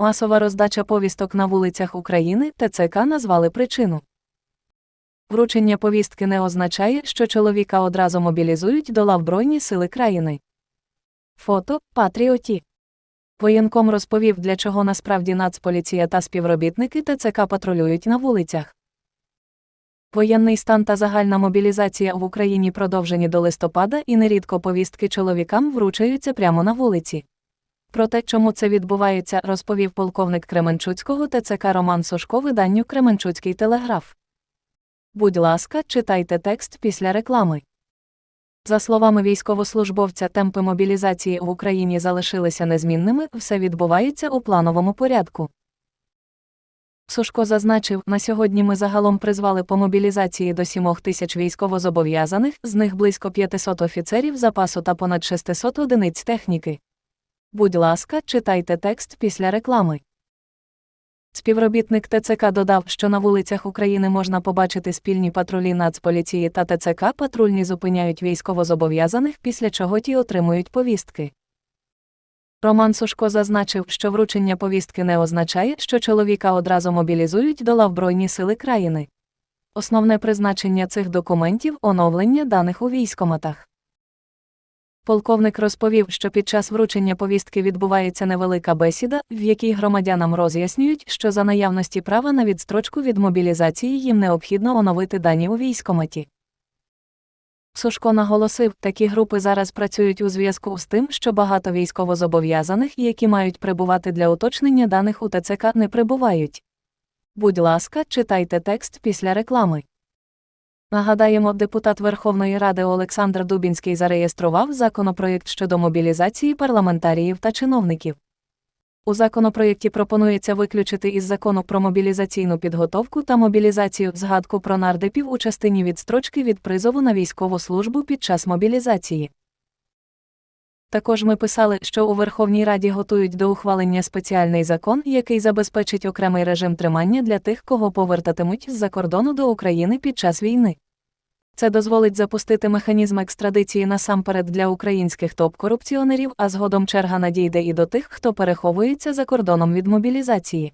Масова роздача повісток на вулицях України ТЦК назвали причину. Вручення повістки не означає, що чоловіка одразу мобілізують до лав Збройні сили країни. Фото Патріоті. Воєнком розповів, для чого насправді Нацполіція та співробітники ТЦК патрулюють на вулицях. Воєнний стан та загальна мобілізація в Україні продовжені до листопада і нерідко повістки чоловікам вручаються прямо на вулиці. Про те, чому це відбувається, розповів полковник Кременчуцького ТЦК Роман Сушко виданню Кременчуцький телеграф. Будь ласка, читайте текст після реклами. За словами військовослужбовця, темпи мобілізації в Україні залишилися незмінними, все відбувається у плановому порядку. Сушко зазначив, на сьогодні ми загалом призвали по мобілізації до 7 тисяч військовозобов'язаних, з них близько 500 офіцерів запасу та понад 600 одиниць техніки. Будь ласка, читайте текст після реклами. Співробітник ТЦК додав, що на вулицях України можна побачити спільні патрулі Нацполіції та ТЦК патрульні зупиняють військовозобов'язаних, після чого ті отримують повістки. Роман Сушко зазначив, що вручення повістки не означає, що чоловіка одразу мобілізують до лав Збройні сили країни. Основне призначення цих документів оновлення даних у військоматах. Полковник розповів, що під час вручення повістки відбувається невелика бесіда, в якій громадянам роз'яснюють, що за наявності права на відстрочку від мобілізації їм необхідно оновити дані у військоматі. Сушко наголосив, такі групи зараз працюють у зв'язку з тим, що багато військовозобов'язаних, які мають прибувати для уточнення даних у ТЦК, не прибувають. Будь ласка, читайте текст після реклами. Нагадаємо, депутат Верховної Ради Олександр Дубінський зареєстрував законопроєкт щодо мобілізації парламентаріїв та чиновників. У законопроєкті пропонується виключити із закону про мобілізаційну підготовку та мобілізацію згадку про нардепів у частині відстрочки від призову на військову службу під час мобілізації. Також ми писали, що у Верховній Раді готують до ухвалення спеціальний закон, який забезпечить окремий режим тримання для тих, кого повертатимуть з-за кордону до України під час війни. Це дозволить запустити механізм екстрадиції насамперед для українських топ-корупціонерів, а згодом черга надійде і до тих, хто переховується за кордоном від мобілізації.